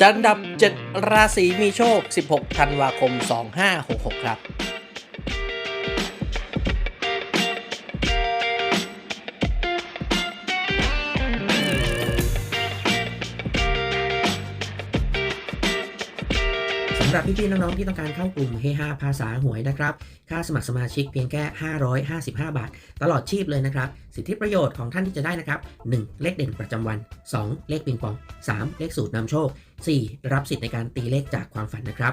จันดับ 7 ราศีมีโชค 16 ธันวาคม 2566 ครับ พี่ๆน้องๆที่ต้องการเข้ากลุ่มเฮฮาภาษาหวยนะครับ ค่าสมัครสมาชิกเพียงแค่ 555 บาท ตลอดชีพเลยนะครับ สิทธิประโยชน์ของท่านที่จะได้นะครับ 1. เลขเด่นประจำวัน 2. เลขปิงปอง 3. เลขสูตรนำโชค 4. รับสิทธิ์ในการตีเลขจากความฝันนะครับ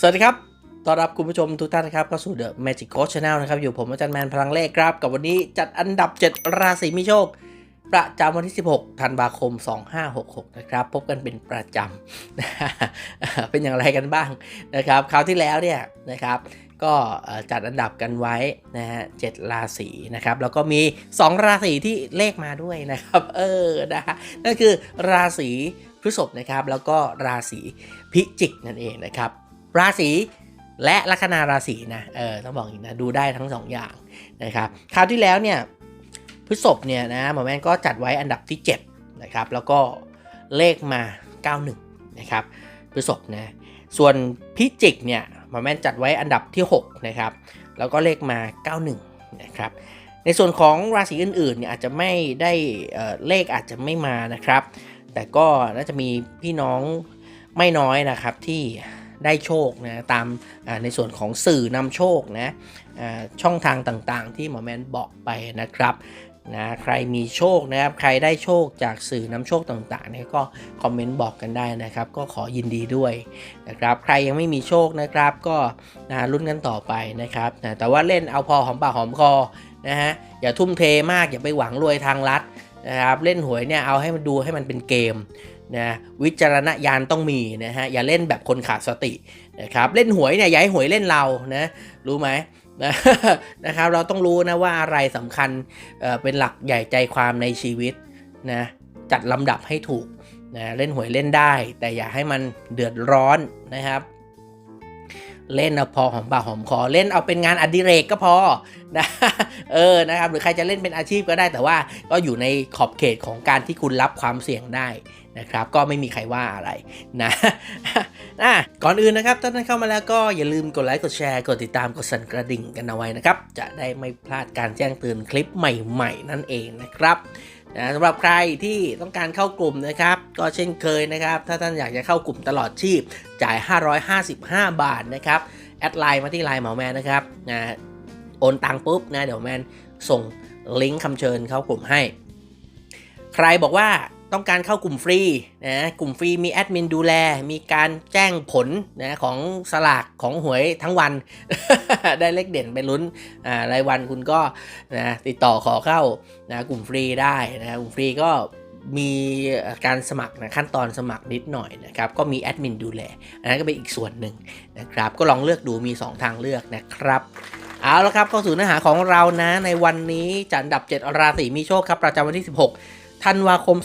สวัสดีครับ ต้อนรับคุณผู้ชมทุกท่านนะครับเข้าสู่ The Magic Coach Channel นะครับ อยู่ผมอาจารย์แมนพลังเลขครับ กับวันนี้จัดอันดับ 7 ราศีมีโชค ประจำวันที่ 16 ธันวาคม 2566 นะครับ พบกันเป็นประจำ เป็นอย่างไรกันบ้างนะครับ คราวที่แล้วเนี่ยนะครับ ก็จัดอันดับกันไว้นะฮะเจ็ดราศีนะครับ แล้วก็มี 2 ราศีที่เลขมาด้วยนะครับ เออ นะฮะ นั่นคือราศีพฤษภนะครับ แล้วก็ราศีพิจิกนั่นเองนะครับ ราศีและลัคนาราศีนะเออต้องบอกอย่างนี้นะดูได้ทั้งสองอย่างนะครับคราวที่แล้วเนี่ยพฤษภเนี่ยนะหมอแมนก็จัดไว้อันดับที่7นะครับแล้วก็เลขมา 91นะครับพฤษภนะส่วนพิจิกเนี่ยหมอแมนจัดไว้อันดับที่6นะครับแล้วก็เลขมา 91นะครับในส่วนของราศีอื่นๆเนี่ยอาจจะไม่ได้เเลขอาจจะไม่มานะครับ แต่ก็น่าจะมีพี่น้องไม่น้อยนะครับที่ ได้โชคนะตามในส่วนของสื่อนำโชคนะช่องทางต่างๆ ที่หมอแมนบอกไปนะครับนะใครมีโชคนะครับ ใครได้โชคจากสื่อนำโชคต่างๆเนี่ยก็คอมเมนต์บอกกันได้นะครับ ก็ขอยินดีด้วยนะครับ ใครยังไม่มีโชคนะครับ ก็นะลุ้นกันต่อไปนะครับนะแต่ว่าเล่นเอาพอหอมปากหอมคอนะฮะอย่าทุ่มเทมากอย่าไปหวังรวยทางลัดนะครับ เล่นหวยเนี่ยเอาให้มันดูให้มันเป็นเกม นะวิจารณญาณต้องมีนะฮะอย่าเล่นแบบคนขาดสตินะครับเล่นหวยเนี่ยอย่าให้หวยเล่นเรานะรู้ไหมนะนะครับเราต้องรู้นะว่าอะไรสำคัญเเป็นหลักใหญ่ใจความในชีวิตนะจัดลำดับให้ถูกนะเล่นหวยเล่นได้ แต่อย่าให้มันเดือดร้อนนะครับ เล่นเอาพอหอมปากหอมคอเล่นเอาเป็นงานอดิเรกก็พอนะเออนะครับหรือใครจะเล่นเป็นอาชีพก็ได้แต่ว่าก็อยู่ในขอบเขตของการที่คุณรับความเสี่ยงได้ นะครับ ก็ไม่มีใครว่าอะไรนะอะก่อนอื่นนะครับถ้าท่านเข้ามาแล้วก็อย่าลืมกดไลค์กดแชร์กดติดตามกดสั่นกระดิ่งกันเอาไว้นะครับ จะได้ไม่พลาดการแจ้งเตือนคลิปใหม่ๆ นั่นเองนะครับนะสำหรับใครที่ต้องการเข้ากลุ่มนะครับ ก็เช่นเคยนะครับ ถ้าท่านอยากจะเข้ากลุ่มตลอดชีพจ่าย 555 บาทนะครับ แอดไลน์มาที่ไลน์หมอแมนนะครับนะโอนตังปุ๊บนะเดี๋ยวแมนส่งลิงก์คำเชิญเข้ากลุ่มให้ ใครบอกว่า ต้องการเข้ากลุ่มฟรีนะกลุ่มฟรีมีแอดมินดูแล มีการแจ้งผลนะของสลากของหวยทั้งวัน ได้เลขเด่นไปลุ้นอ่ารายวันคุณก็นะติดต่อขอเข้านะกลุ่มฟรีได้นะกลุ่มฟรีก็มีการสมัครนะขั้นตอนสมัครนิดหน่อยนะครับก็มีแอดมินดูแลอันนั้นก็เป็นอีกส่วนหนึ่งนะครับก็ลองเลือกดูมี 2 ทางเลือกนะครับเอาละครับเข้าสู่เนื้อหาของเรานะในวันนี้จัดอันดับ 7 ราศีมีโชคครับประจำวันที่ 16 ธันวาคม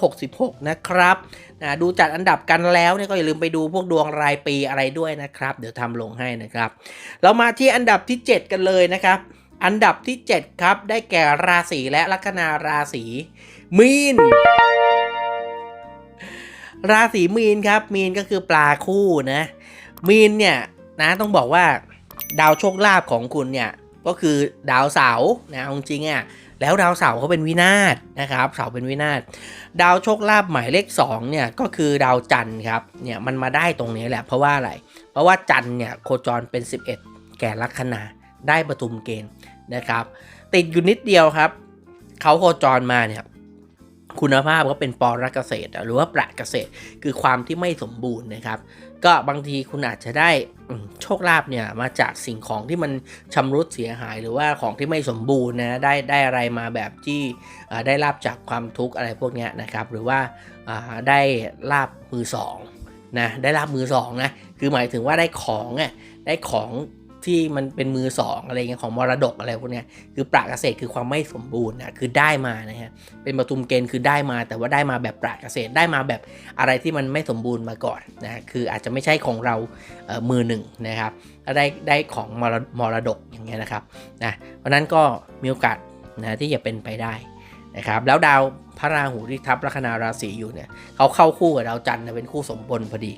2566 นะครับนะดูจัดอันดับกันแล้วเนี่ยก็อย่าลืมไปดูพวกดวงรายปีอะไรด้วยนะครับ เดี๋ยวทำลงให้นะครับ เรามาที่อันดับที่ 7 กันเลยนะครับ อันดับที่ 7 ครับ ได้แก่ราศีและลัคนาราศีมีนราศีมีนครับ มีนก็คือปลาคู่นะ มีนเนี่ยนะต้องบอกว่าดาวโชคลาภของคุณเนี่ยก็คือดาวเสาร์นะจริงๆอะ แล้วดาวเสาร์เขาเป็นวินาศนะครับเสาร์เป็นวินาศดาวโชคลาภหมายเลข2เนี่ยก็คือดาวจันทร์ครับเนี่ยมันมาได้ตรงนี้แหละเพราะว่าอะไร เพราะว่าจันทร์เนี่ยโคจรเป็น 11 แก่ลัคนาได้ประทุมเกณฑ์นะครับ ติดอยู่นิดเดียวครับเขาโคจรมาเนี่ยคุณภาพก็เป็นปรเกษตร หรือว่าประเกษตร คือความที่ไม่สมบูรณ์นะครับ ก็บางทีคุณอาจจะได้โชคลาภเนี่ยมาจากสิ่งของที่มันชำรุดเสียหาย หรือว่าของที่ไม่สมบูรณ์นะได้ได้อะไรมาแบบที่ได้ลาบจากความทุกข์อะไรพวกนี้นะครับหรือว่าได้ลาบมือสองนะได้ลาบมือสองนะคือหมายถึงว่าได้ของอะได้ของ ที่มันเป็นมือสองอะไรเงี้ยของมรดกอะไรพวกเนี้ยคือปราเกษตรคือความไม่สมบูรณ์นะคือได้มานะฮะเป็นประทุมเกณฑ์คือได้มา แต่ว่าได้มาแบบปราเกษตรได้มาแบบอะไรที่มันไม่สมบูรณ์มาก่อนนะคืออาจจะไม่ใช่ของเราเอ่อมือหนึ่งนะครับได้ได้ของมรมรดกอย่างเงี้ยนะครับนะเพราะฉะนั้นก็มีโอกาสนะที่จะเป็นไปได้ นะครับแล้วดาวพระราหูที่ทับลัคนาราศีอยู่เนี่ยเขาเข้าคู่กับดาวจันทร์นะเป็นคู่สมพลพอดี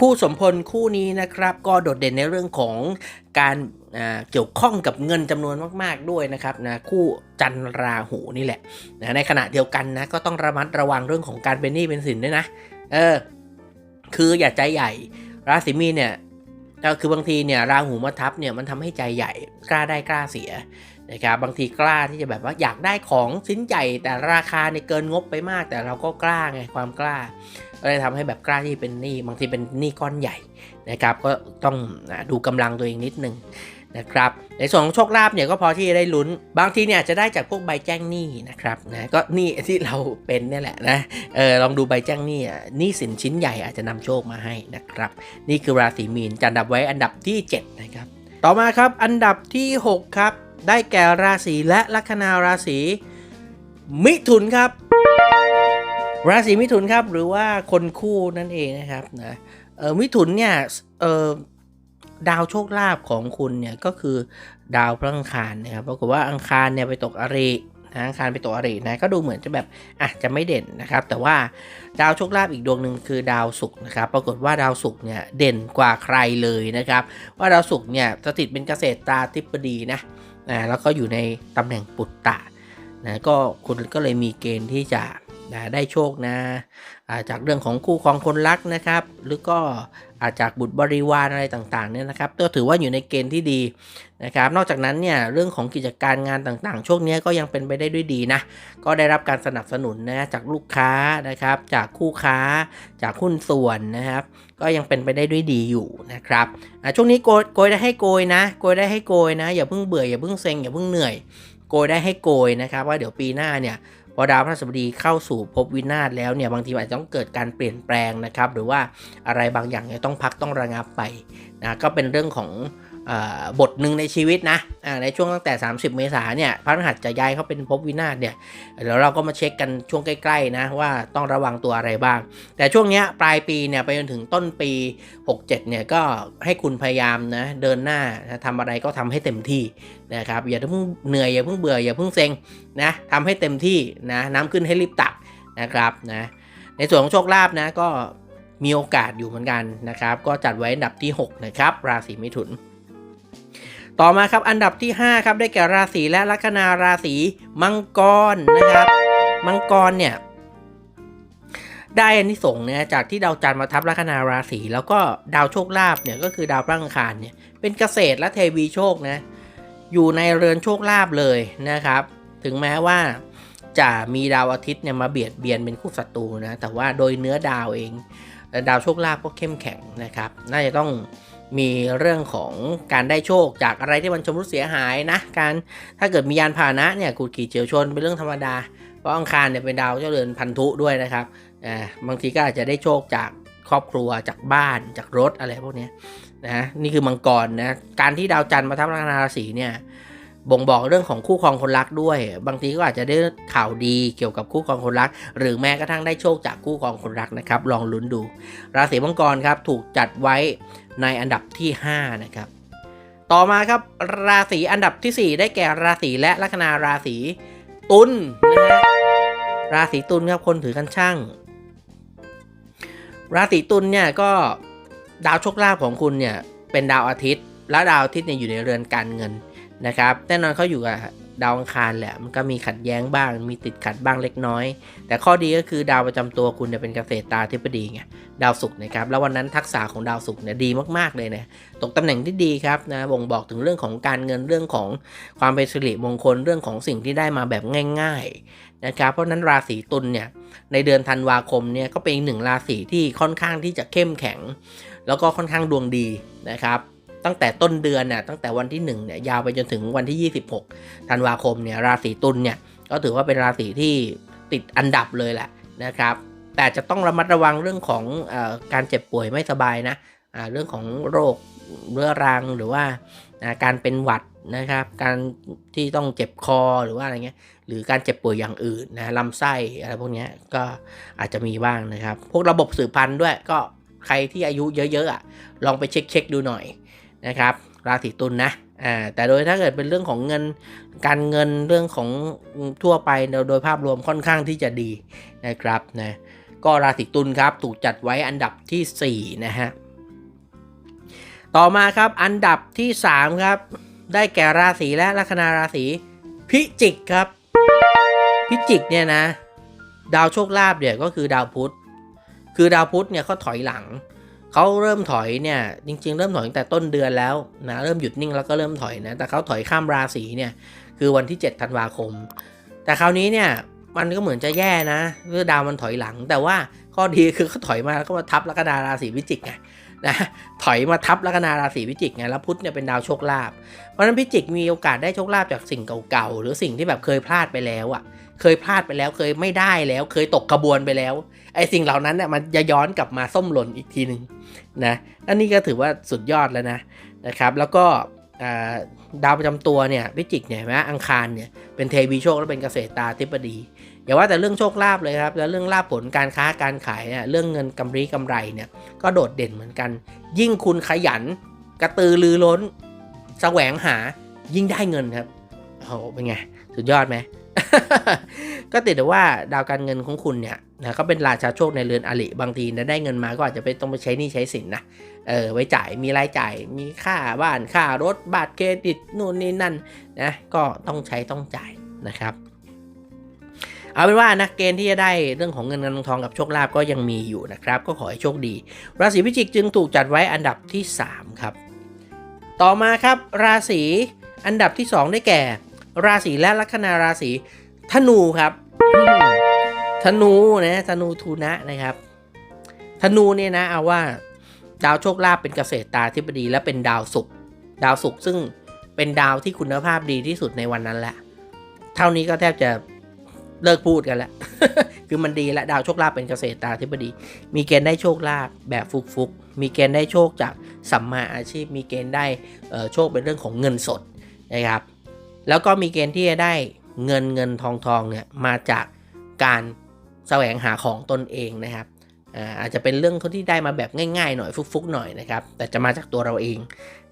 คู่สมพลคู่นี้นะครับ ก็โดดเด่นในเรื่องของการอ่าเกี่ยวข้องกับเงินจำนวนมาก ๆด้วยนะครับนะคู่จันทราหูนี่แหละนะในขณะเดียวกันนะก็ต้องระมัดระวังเรื่องของการเป็นหนี้เป็นสินด้วยนะเออคืออย่าใจใหญ่ ราศีมีเนี่ยก็คือบางทีเนี่ยราหูมาทับเนี่ยมันทำให้ใจใหญ่กล้าได้กล้าเสีย นะครับบางทีกล้าที่จะแบบว่าอยากได้ของชิ้นใหญ่แต่ราคาเนี่ยเกินงบไปมาก แต่เราก็กล้าไงความกล้าก็เลยทำให้แบบกล้าที่เป็นหนี้บางทีเป็นหนี้ก้อนใหญ่นะครับ ก็ต้องดูกำลังตัวเองนิดนึงนะครับในส่วนของโชคลาภเนี่ยก็พอที่จะได้ลุ้น บางทีเนี่ยจะได้จากพวกใบแจ้งหนี้นะครับนะก็หนี้ที่เราเป็นเนี่ยแหละนะเออลองดูใบแจ้งหนี้หนี้สินชิ้นใหญ่อาจจะนำโชคมาให้นะครับ นี่คือราศีมีนจัดอันดับไว้อันดับที่ 7 นะครับ ต่อมาครับอันดับที่ 6 ครับ ได้แก่ราศีและลัคนาราศีมิถุนครับ ราศีมิถุนครับหรือว่าคนคู่นั่นเองนะครับนะเออมิถุนเนี่ยเออดาวโชคลาภของคุณเนี่ยก็คือดาวพระอังคารนะครับปรากฏว่าอังคารเนี่ยไปตกอรินะอังคารไปตกอรินะก็ดูเหมือนจะแบบอะจะไม่เด่นนะครับ แต่ว่าดาวโชคลาภอีกดวงหนึ่งคือดาวศุกร์นะครับ ปรากฏว่าดาวศุกร์เนี่ยเด่นกว่าใครเลยนะครับ ว่าดาวศุกร์เนี่ยสถิตเป็นเกษตรตาธิปดีนะ นะแล้วก็อยู่ในตำแหน่งปุตตะนะก็คุณก็เลยมีเกณฑ์ที่จะนะได้โชคนะจากเรื่องของคู่ครองคนรักนะครับ หรือก็ อาจจากบุตรบริวารอะไรต่างๆเนี่ยนะครับก็ถือว่าอยู่ในเกณฑ์ที่ดีนะครับ นอกจากนั้นเนี่ยเรื่องของกิจการงานต่างๆ ช่วงนี้ก็ยังเป็นไปได้ด้วยดีนะ ก็ได้รับการสนับสนุนนะจากลูกค้านะครับ จากคู่ค้า จากหุ้นส่วนนะครับ ก็ยังเป็นไปได้ด้วยดีอยู่นะครับช่วงนี้โกยได้ให้โกยนะโกยได้ให้โกยนะ อย่าเพิ่งเบื่ออย่าเพิ่งเซ็งอย่าเพิ่งเหนื่อยโกยได้ให้โกยนะครับ ว่าเดี๋ยวปีหน้าเนี่ย พอดาวพฤหัสบดีเข้าสู่ภพวินาศแล้วเนี่ยบางทีอาจจะต้องเกิดการเปลี่ยนแปลงนะครับ หรือว่าอะไรบางอย่างเนี่ยต้องพักต้องระงับไปนะก็เป็นเรื่องของ บทหนึ่งในชีวิตนะในช่วงตั้งแต่ 30 เมษาเนี่ยพระรหัสจะย้ายเข้าเป็นภพวินาศเนี่ยเดี๋ยวเราก็มาเช็คกันช่วงใกล้ๆนะว่าต้องระวังตัวอะไรบ้าง แต่ช่วงเนี้ยปลายปีเนี่ยไปจนถึงต้นปี 67เนี่ยก็ให้คุณพยายามนะเดินหน้าทำอะไรก็ทำให้เต็มที่นะครับอย่าเพิ่งเหนื่อยอย่าเพิ่งเบื่ออย่าเพิ่งเซ็งนะทำให้เต็มที่นะน้ำขึ้นให้รีบตักนะครับนะในส่วนของโชคลาภนะก็มีโอกาสอยู่เหมือนกันนะครับ ก็จัดไว้อันดับที่ 6 นะครับ ราศีมิถุน ต่อมาครับอันดับที่ 5 ครับได้แก่ราศีและลัคนาราศีมังกรนะครับ มังกรเนี่ยได้อานิสงส์เนี่ยจากที่ดาวจันทร์มาทับลัคนาราศีแล้วก็ดาวโชคลาภเนี่ยก็คือดาวพระอังคารเนี่ยเป็นเกษตรและเทวีโชคนะอยู่ในเรือนโชคลาภเลยนะครับ ถึงแม้ว่าจะมีดาวอาทิตย์เนี่ยมาเบียดเบียนเป็นคู่ศัตรูนะแต่ว่าโดยเนื้อดาวเองดาวโชคลาภก็เข้มแข็งนะครับ น่าจะต้อง มีเรื่องของการได้โชคจากอะไรที่มันชำรุดเสียหายนะ การถ้าเกิดมียานพาหนะเนี่ยขูดขี่เฉียวชนเป็นเรื่องธรรมดา เพราะอังคารเนี่ยเป็นดาวเจ้าเรือนพันธุด้วยนะครับอ่าบางทีก็อาจจะได้โชคจากครอบครัวจากบ้านจากรถอะไรพวกนี้นะนี่คือมังกรนะการที่ดาวจันทร์มาทับลัคนาราศีเนี่ยบ่งบอกเรื่องของคู่ครองคนรักด้วย บางทีก็อาจจะได้ข่าวดีเกี่ยวกับคู่ครองคนรัก หรือแม้กระทั่งได้โชคจากคู่ครองคนรักนะครับ ลองลุ้นดู ราศีมังกรครับถูกจัดไว้ ในอันดับที่ 5 นะครับ ต่อมาครับราศีอันดับทีสี่4 ได้แก่ราศีและลัคนาราศีตุลนะฮะราศีตุลครับคนถือกันช่าง ราศีตุลเนี่ยก็ดาวโชคลาภของคุณเนี่ยเป็นดาวอาทิตย์ และดาวอาทิตย์เนี่ยอยู่ในเรือนการเงินนะครับแน่นอนเขาอยู่กับ ดาวอังคารแหละมันก็มีขัดแย้งบ้าง มีติดขัดบ้างเล็กน้อย แต่ข้อดีก็คือดาวประจำตัวคุณเนี่ยเป็นเกษตรตาธิปดีไงดาวศุกร์นะครับแล้ววันนั้นทักษะของดาวศุกร์เนี่ยดีมากๆเลยนะตกตำแหน่งที่ดีครับนะบ่งบอกถึงเรื่องของการเงินเรื่องของความเป็นสิริมงคลเรื่องของสิ่งที่ได้มาแบบง่าย ๆนะครับเพราะฉะนั้นราศีตุลเนี่ยในเดือนธันวาคมเนี่ยก็เป็นอีกหนึ่งราศีที่ค่อนข้างที่จะเข้มแข็ง แล้วก็ค่อนข้างดวงดีนะครับ ตั้งแต่ต้นเดือนน่ะตั้งแต่วันที่1เนี่ยยาวไปจนถึงวันที่ 26ธันวาคมเนี่ยราศีตุลเนี่ยก็ถือว่าเป็นราศีที่ติดอันดับเลยแหละนะครับ แต่จะต้องระมัดระวังเรื่องของอการเจ็บป่วยไม่สบายนะเรื่องของโรคเรื้อรังหรือว่าการเป็นหวัดนะครับ การที่ต้องเจ็บคอหรือว่าอะไรเงี้ยหรือการเจ็บป่วยอย่างอื่นนะลำไส้อะไรพวกนี้ก็อาจจะมีบ้างนะครับ พวกระบบสืบพันธุ์ด้วยก็ใครที่อายุเยอะๆอะลองไปเช็คเช็คๆดูหน่อย นะครับราศีตุลนะอ่าแต่โดยถ้าเกิดเป็นเรื่องของเงินการเงินเรื่องของทั่วไปโดยภาพรวมค่อนข้างที่จะดีนะครับนะก็ราศีตุลครับถูกจัดไว้อันดับทีสี่4นะฮะต่อมาครับอันดับที่ 3 ครับ ได้แก่ราศีและลัคนาราศีพิจิกครับ พิจิกเนี่ยนะ ดาวโชคลาภเนี่ยก็คือดาวพุธคือดาวพุธเนี่ยเขาถอยหลัง เขาเริ่มถอยเนี่ยจริง ๆ เริ่มถอยตั้งแต่ต้นเดือนแล้วนะเริ่มหยุดนิ่งแล้วก็เริ่มถอยนะแต่เขาถอยข้ามราศีเนี่ยคือวันที่ 7 ธันวาคม แต่คราวนี้เนี่ยมันก็เหมือนจะแย่นะเรื่องดาวมันถอยหลัง แต่ว่าข้อดีคือเขาถอยมาแล้วก็มาทับลัคนาราศีพิจิกไง นะถอยมาทับลัคนาราศีพิจิกไงแล้วพุธเนี่ยเป็นดาวโชคลาภเพราะนั้นพิจิกมีโอกาสได้โชคลาภจากสิ่งเก่าๆหรือสิ่งที่แบบเคยพลาดไปแล้วอะ เคยพลาดไปแล้วเคยไม่ได้แล้ว เคยตกกระบวนไปแล้วไอ้สิ่งเหล่านั้นเนี่ยมันจะย้อนกลับมาส้มหล่นอีกทีหนึ่งนะอันนี้ก็ถือว่าสุดยอดแล้วนะนะครับแล้วก็ดาวประจำตัวเนี่ยพิจิกเนี่ยนไหมอังคารเนี่ยเป็นเทวีโชคและเป็นเกษตรตาธิบดี อย่าว่าแต่เรื่องโชคลาภเลยครับ แล้วเรื่องลาภผลการค้าการขายเนี่ยเรื่องเงินกำไรกำไรเนี่ยก็โดดเด่นเหมือนกัน ยิ่งคุณขยัน กระตือรือร้นแสวงหายิ่งได้เงินครับโอ้โหเป็นไง สุดยอดไหมก็ติดแต่ว่าดาวการเงินของคุณเนี่ยนะก็เป็นราชาโชคในเรือนอริบางทีนะได้เงินมาก็อาจจะไปต้องไปใช้หนี้ใช้สินนะเออไว้จ่ายมีรายจ่ายมีค่าบ้านค่ารถบัตรเครดิตนู่นนี่นั่นนะก็ต้องใช้ต้องจ่ายนะครับ เอาเป็นว่านะเกณฑ์ที่จะได้เรื่องของเงินเงินทองทองกับโชคลาภก็ยังมีอยู่นะครับ ก็ขอให้โชคดี ราศีพิจิกจึงถูกจัดไว้อันดับที่ 3 ครับ ต่อมาครับ ราศีอันดับที่ 2 ได้แก่ ราศีและลัคนาราศีธนูครับธนูนะธนูทูนะนะครับธนูเนี่ยนะเอาว่าดาวโชคลาภเป็นเกษตรตาธิบดีและเป็นดาวศุกร์ดาวศุกร์ซึ่งเป็นดาวที่คุณภาพดีที่สุดในวันนั้นแหละ เท่านี้ก็แทบจะ เลิกพูดกันแล้วคือมันดีและดาวโชคลาภเป็นเกษตรตาธิบดี มีเกณฑ์ได้โชคลาภแบบฟุกๆมีเกณฑ์ได้โชคจากสัมมาอาชีพ มีเกณฑ์ได้โชคเป็นเรื่องของเงินสดนะครับแล้วก็มีเกณฑ์ที่จะได้เงินเงินทองทองเนี่ยมาจากการแสวงหาของตนเองนะครับอาอาจจะเป็นเรื่องที่ได้มาแบบง่ายๆหน่อยฟุกๆหน่อยนะครับแต่จะมาจากตัวเราเอง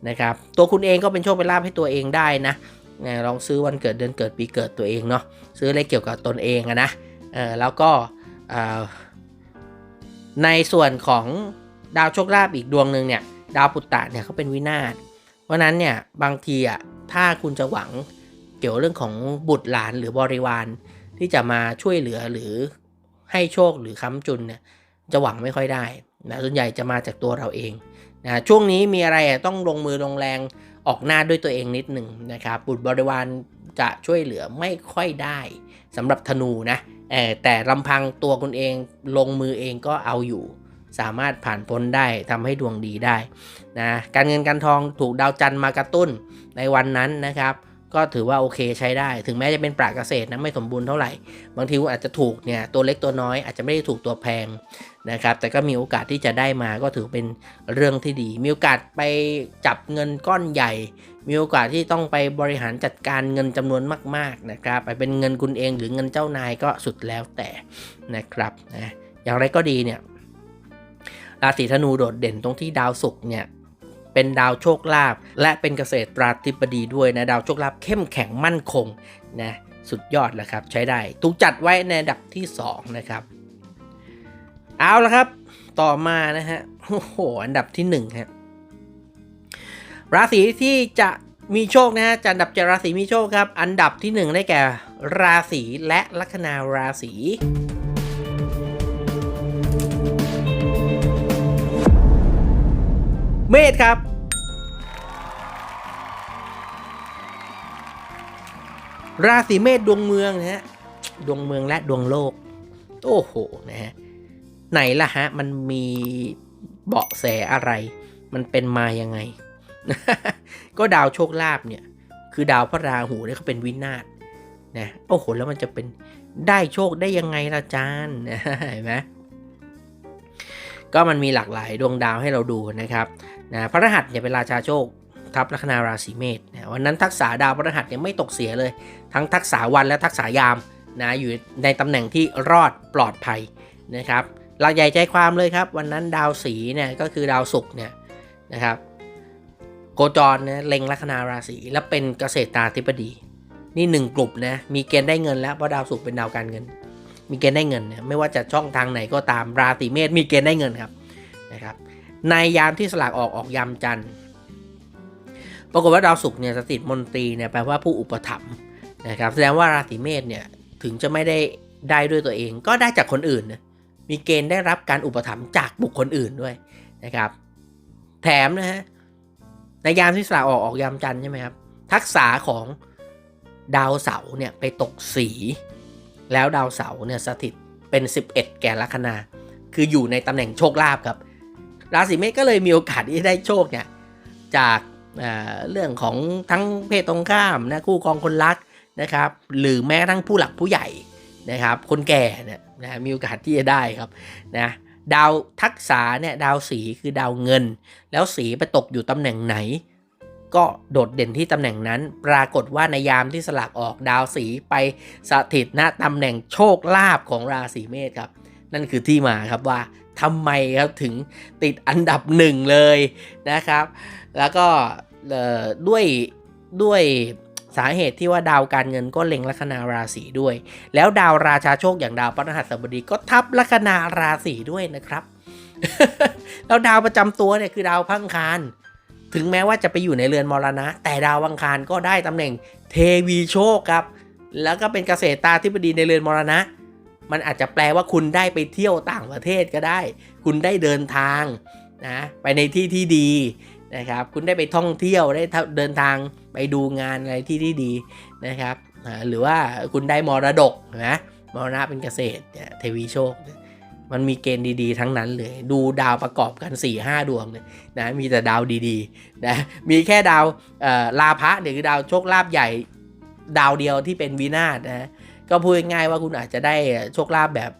นะครับตัวคุณเองก็เป็นโชคเป็นลาภให้ตัวเองได้นะ นะลองซื้อวันเกิดเดือนเกิดปีเกิดตัวเองเนาะซื้ออะไรเกี่ยวกับตนเองอะนะเออแล้วก็ในส่วนของดาวโชคลาภอีกดวงหนึ่งเนี่ยดาวปุตตะเนี่ยเขาเป็นวินาศเพราะนั้นเนี่ยบางทีอะถ้าคุณจะหวังเกี่ยวเรื่องของบุตรหลานหรือบริวาร ที่จะมาช่วยเหลือหรือให้โชคหรือค้ำจุนเนี่ยจะหวังไม่ค่อยได้นะส่วนใหญ่จะมาจากตัวเราเองนะช่วงนี้มีอะไรต้องลงมือลงแรง ออกหน้าด้วยตัวเองนิดหนึ่งนะครับบุตรบริวารจะช่วยเหลือไม่ค่อยได้สำหรับธนูนะเออแต่ลำพังตัวคุณเองลงมือเองก็เอาอยู่ สามารถผ่านพ้นได้ทำให้ดวงดีได้นะการเงินการทองถูกดาวจันทร์มากระตุ้นในวันนั้นนะครับ ก็ถือว่าโอเคใช้ได้ ถึงแม้จะเป็นปรากเกษตรนะไม่สมบูรณ์เท่าไหร่ บางทีอาจจะถูกเนี่ยตัวเล็กตัวน้อยอาจจะไม่ได้ถูกตัวแพง นะครับ แต่ก็มีโอกาสที่จะได้มาก็ถือเป็นเรื่องที่ดี มีโอกาสไปจับเงินก้อนใหญ่ มีโอกาสที่ต้องไปบริหารจัดการเงินจำนวนมาก ๆนะครับ ไปเป็นเงินคุณเองหรือเงินเจ้านายก็สุดแล้วแต่นะครับนะอย่างไรก็ดีเนี่ยราศีธนูโดดเด่นตรงที่ดาวศุกร์เนี่ยเป็นดาวโชคลาภและเป็นเกษตรตราธิบดีด้วยนะดาวโชคลาภเข้มแข็งมั่นคงนะสุดยอดแล้วครับใช้ได้ถูกจัดไว้ในอันดับที่2นะครับ เอาละครับ ต่อมานะฮะโอ้โหอันดับที่1ฮะราศีที่จะมีโชคนะฮะจะอันดับจะราศีมีโชคครับ อันดับที่ 1 ได้แก่ ราศีและลัคนาราศีเมษครับ ราศีเมษดวงเมืองนะฮะดวงเมืองและดวงโลก โอ้โหนะฮะ ไหนล่ะฮะ มันมีเบาะแสอะไร มันเป็นมายังไง ก็ดาวโชคลาภเนี่ย คือดาวพระราหูเนี่ยเขาเป็นวินาศนะโอ้โหแล้วมันจะเป็นได้โชคได้ยังไงล่ะจานเห็นไหมก็มันมีหลากหลายดวงดาวให้เราดูนะครับนะพระรหัสเนี่ยเป็นราชาโชคทับลัคนาราศีเมษนะวันนั้นทักษะดาวพระรหัสเนี่ยไม่ตกเสียเลย ทั้งทักษะวันและทักษะยามนะอยู่ในตำแหน่งที่รอดปลอดภัยนะครับ หลักใหญ่ใจความเลยครับ วันนั้นดาวสีเนี่ยก็คือดาวศุกร์เนี่ยนะครับ โคจรเนี่ยเล็งลัคนาราศีและเป็นเกษตราธิบดี นี่หนึ่งกลุ่มนะมีเกณฑ์ได้เงินแล้วเพราะดาวศุกร์เป็นดาวการเงิน มีเกณฑ์ได้เงินนี่ยไม่ว่าจะช่องทางไหนก็ตามราศีเมษมีเกณฑ์ได้เงินครับนะครับ ในยามที่สลากออกออกยามจันทร์ปรากฏว่าดาวศุกร์เนี่ยสถิตมนตรีเนี่ยแปลว่าผู้อุปถัมภ์นะครับแสดงว่าราศีเมษเนี่ยถึงจะไม่ได้ได้ด้วยตัวเองก็ได้จากคนอื่นนะ มีเกณฑ์ได้รับการอุปถัมภ์จากบุคคลอื่นด้วยนะครับ แถมนะฮะในยามที่สลาออกออกยามจันใช่ไหมครับ ทักษะของดาวเสาร์เนี่ยไปตกสี แล้วดาวเสาร์เนี่ยสถิตเป็น 11 แก่ลัคนา คืออยู่ในตำแหน่งโชคลาภครับ ราศีเมษก็เลยมีโอกาสที่ได้โชคเนี่ยจากเอ่อเรื่องของทั้งเพศตรงข้ามนะคู่ครองคนรักนะครับ หรือแม้ทั่งผู้หลักผู้ใหญ่ นะครับ คนแก่เนี่ยนะมีโอกาสที่จะได้ครับนะดาวทักษะเนี่ยดาวสีคือดาวเงิน แล้วสีไปตกอยู่ตำแหน่งไหน ก็โดดเด่นที่ตำแหน่งนั้น ปรากฏว่าในยามที่สลากออกดาวสีไปสถิตณตำแหน่งโชคลาภของราศีเมษครับ นั่นคือที่มาครับว่าทำไมครับถึงติดอันดับหนึ่งเลยนะครับ แล้วก็ด้วยด้วย สาเหตุที่ว่าดาวการเงินก็เล็งลัคนาราศีด้วย แล้วดาวราชาโชคอย่างดาวพฤหัสบดีก็ทับลัคนาราศีด้วยนะครับ แล้วดาวประจำตัวเนี่ยคือดาวพังคารถึงแม้ว่าจะไปอยู่ในเรือนมรณะ แต่ดาวอังคารก็ได้ตำแหน่งเทวีโชคครับ แล้วก็เป็นเกษตรตาธิบดีในเรือนมรณะ มันอาจจะแปลว่าคุณได้ไปเที่ยวต่างประเทศก็ได้ คุณได้เดินทางนะไปในที่ที่ดีนะครับ คุณได้ไปท่องเที่ยวได้เดินทาง ไปดูงานอะไรที่ที่ดีนะครับหรือว่าคุณได้มรดกนะมรณะเป็นเกษตรเนี่ยเทวีโชค มันมีเกณฑ์ดีๆ ทั้งนั้นเลย ดูดาวประกอบกัน4ี่ห้าดวงเลยนะมีแต่ดาวดีๆนะมีแค่ดาวลาภะเนี่ยคือดาวโชคลาภใหญ่ดาวเดียวที่เป็นวินาศนะก็พูดง่ายๆว่าคุณอาจจะได้โชคลาภแบบ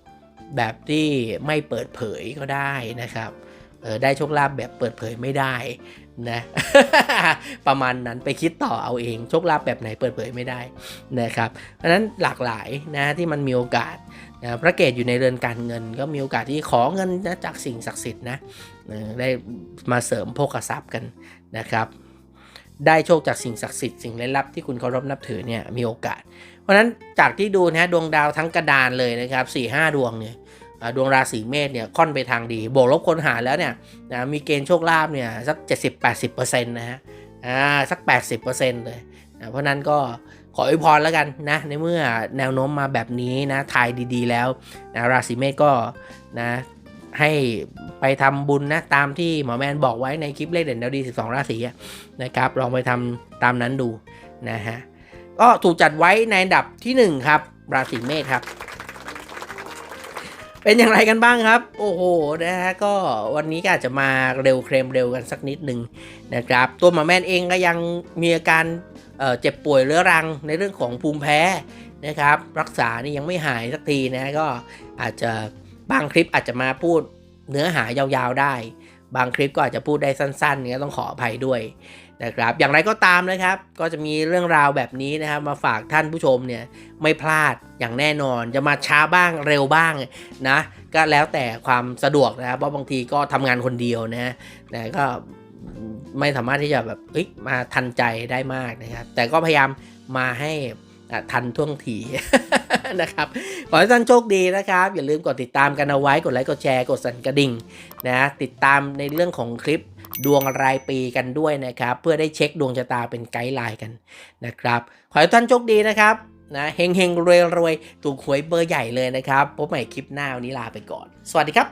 แบบที่ไม่เปิดเผยก็ได้นะครับได้โชคลาภแบบเปิดเผยไม่ได้ นะประมาณนั้นไปคิดต่อเอาเองโชคลาภแบบไหนเปิดเผยไม่ได้นะครับเพราะนั้นหลากหลายนะที่มันมีโอกาสนะพระเกตอยู่ในเรือนการเงิน ก็มีโอกาสที่ขอเงินนะจากสิ่งศักดิ์สิทธิ์นะได้มาเสริมโภคทรัพย์กันนะครับ ได้โชคจากสิ่งศักดิ์สิทธิ์สิ่งลี้ลับที่คุณเคารพนับถือเนี่ยมีโอกาส เพราะฉะนั้นจากที่ดูนะดวงดาวทั้งกระดานเลยนะครับ4ี่ห้าดวงเนี่ย ดวงราศีเมษเนี่ยค่อนไปทางดี บวกลบคนหารแล้วเนี่ยนะมีเกณฑ์โชคลาภเนี่ยสัก 70-80%นะฮะอ่าสัก 80%เลยนะเพราะนั้นก็ขออวยพรแล้วกันนะในเมื่อแนวโน้มมาแบบนี้นะทายดีๆแล้วนะราศีเมษก็นะให้ไปทำบุญนะตามที่หมอแมนบอกไว้ในคลิปเลขเด่นดาวดี 12 ราศีนะครับลองไปทำตามนั้นดูนะฮะก็ถูกจัดไว้ในอันดับที่ 1 ครับ ราศีเมษครับ เป็นอย่างไรกันบ้างครับ โอ้โหนะฮะก็วันนี้ก็อาจจะมาเร็วเครมเร็วกันสักนิดหนึ่งนะครับ ตัวหมาแมนเองก็ยังมีอาการเเจ็บป่วยเรื้อรังในเรื่องของภูมิแพ้นะครับ รักษานี่ยังไม่หายสักทีนะก็อาจจะบางคลิปอาจจะมาพูดเนื้อหายาวๆได้ บางคลิปก็อาจจะพูดได้สั้นๆเนี่ยต้องขออภัยด้วย นะครับ อย่างไรก็ตามนะครับ ก็จะมีเรื่องราวแบบนี้นะครับ มาฝากท่านผู้ชมเนี่ยไม่พลาดอย่างแน่นอน จะมาช้าบ้างเร็วบ้างนะ ก็แล้วแต่ความสะดวกนะครับเพราะบางทีก็ทำงานคนเดียวนะนะก็ไม่สามารถที่จะแบบมาทันใจได้มากนะครับ แต่ก็พยายามมาให้ทันท่วงทีนะครับ ขอให้ท่านโชคดีนะครับ อย่าลืมกดติดตามกันเอาไว้ กดไลค์ กดแชร์ กดสั่นกระดิ่งนะ ติดตามในเรื่องของคลิป ดวงรายปีกันด้วยนะครับ เพื่อได้เช็คดวงชะตาเป็นไกด์ไลน์กันนะครับ ขอให้ท่านโชคดีนะครับนะเฮงเฮงรวยรวยถูกหวยเบอร์ใหญ่เลยนะครับ พบใหม่คลิปหน้าวันนี้ลาไปก่อน สวัสดีครับ